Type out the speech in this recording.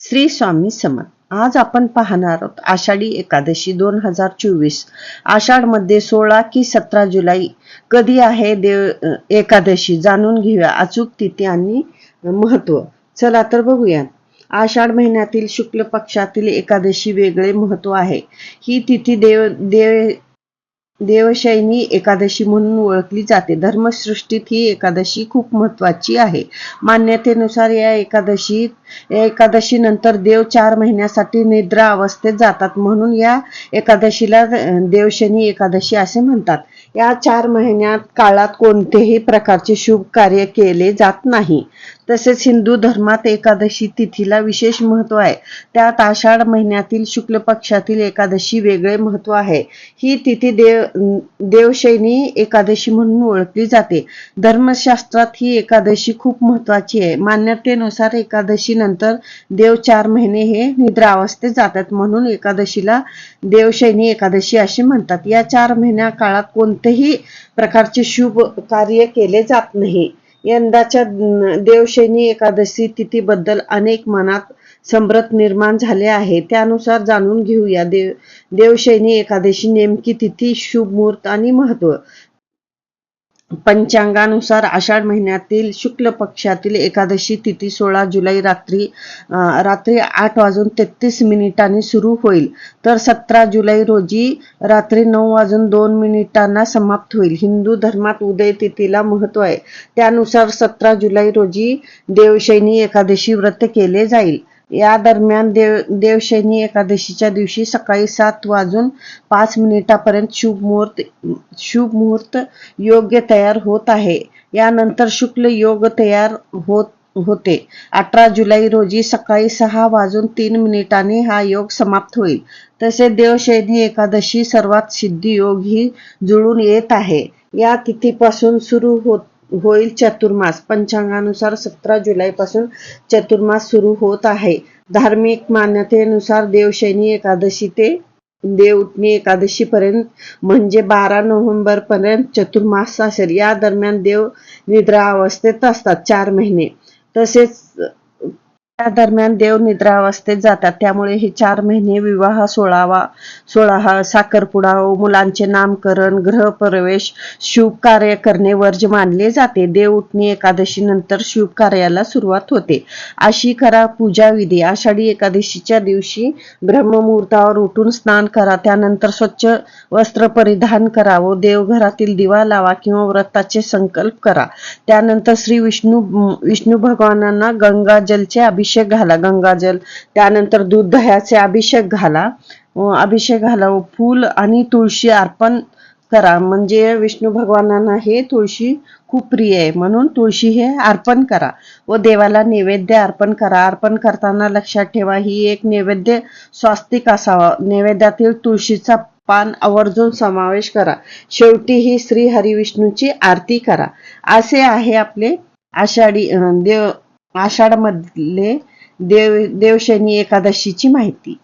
श्री स्वामी समर्थ. आज आपण पाहणार आहोत आषाढी एकादशी दोन हजार चोवीस. आषाढमध्ये सोळा की सतरा जुलै कधी आहे देव एकादशी जाणून घेऊया. अचूक तिथी आणि महत्त्व. चला तर बघूया. आषाढ महिन्यातील शुक्ल पक्षातील एकादशी वेगळे महत्त्व आहे. ही तिथी देव देव देवशैनी एकादशी म्हणून ओळखली जाते. धर्मसृष्टीत ही एकादशी खूप महत्वाची आहे. मान्यतेनुसार या एकादशीत या एकादशी नंतर देव चार महिन्यासाठी निद्रा अवस्थेत जातात. म्हणून या एकादशीला देवशनी एकादशी असे म्हणतात. या चार महिन्यात काळात कोणतेही प्रकारचे शुभ कार्य केले जात नाही. तसेच हिंदू धर्मात एकादशी तिथीला विशेष महत्त्व आहे. त्यात आषाढ महिन्यातील शुक्ल पक्षातील एकादशी वेगळे महत्त्व आहे. ही तिथी देव देवशैनी एकादशी म्हणून ओळखली जाते. धर्मशास्त्रात ही एकादशी खूप महत्वाची आहे. मान्यतेनुसार एकादशी नंतर देव चार महिने हे निद्रा अवस्थेत जातात म्हणून एकादशीला देवशैनी एकादशी असे म्हणतात. या चार महिन्या काळात कोणतेही प्रकारचे शुभ कार्य केले जात नाही. यंदाच्या देवशैनी एकादशी तिथीबद्दल अनेक मनात संभ्रत निर्माण झाले आहे. त्यानुसार जाणून घेऊया. देव देवशैनी एकादशी नेमकी तिथी शुभ मुहूर्त आणि महत्त्व पंचांगानुसार आषाढ महिन्यातील शुक्ल पक्षातील एकादशी तिथी सोळा जुलै रात्री रात्री आठ वाजून तेहतीस मिनिटांनी सुरू होईल. तर सतरा जुलै रोजी रात्री नऊ वाजून दोन मिनिटांना समाप्त होईल. हिंदू धर्मात उदय तिथीला महत्त्व आहे. त्यानुसार सतरा जुलै रोजी देवशैनी एकादशी व्रत केले जाईल. या दरम्यान देव देवशैनी एकादशीच्या दिवशी सकाळी सात वाजून पाच मिनिटापर्यंत शुभ मुहूर्त शुभ मुहूर्त योग्य तयार होत आहे. यानंतर शुक्ल योग तयार होत होते. अठरा जुलै रोजी सकाळी सहा वाजून तीन मिनिटांनी हा योग समाप्त होईल. तसे देवशैनी एकादशी सर्वात सिद्धी योग ही जुळून येत आहे. या तिथीपासून सुरू होत होईल चतुर्मास. पंचांगानुसार सतरा जुलैपासून चतुर्मास सुरू होत आहे. धार्मिक मान्यतेनुसार देवशैनी एकादशी ते देवउठणी एकादशी पर्यंत म्हणजे बारा नोव्हेंबर पर्यंत चतुर्मास असेल. या दरम्यान देव निद्रा अवस्थेत असतात चार महिने. तसेच त्या दरम्यान देव निद्रावस्थेत जातात. त्यामुळे हे चार महिने विवाह सोळावा सोळा साखरपुडा मुलांचे नामकरण गृहप्रवेश शुभ कार्य करणे वर्ज मानले जाते. देव उठणी एकादशी नंतर शुभ कार्याला सुरुवात होते. अशी करा पूजा विधी. आषाढी एकादशीच्या दिवशी ब्रह्ममुहूर्तावर उठून स्नान करा. त्यानंतर स्वच्छ वस्त्र परिधान करा व देवघरातील दिवा लावा किंवा व्रताचे संकल्प करा. त्यानंतर श्री विष्णू विष्णू भगवानांना गंगाजलचे अभिषेक अभिषेक घाला गंगाजल त्यानंतर दूध दह्याचे अभिषेक घाला. अभिषेक घाला फूल आणि तुळशी अर्पण करा. म्हणजे विष्णू भगवानांना हे तुळशी खूप प्रिय आहे. म्हणून तुळशी हे अर्पण करा. व देवाला नैवेद्य अर्पण करा. अर्पण करताना लक्षात ठेवा ही एक नैवेद्य स्वास्तिक असावा. नैवेद्यातील तुळशीचा पान आवर्जून समावेश करा. शेवटी ही श्री हरिविष्णूची आरती करा. असे आहे आपले आषाढी देव आषाढमधले देव देवशनी एकादशीची माहिती.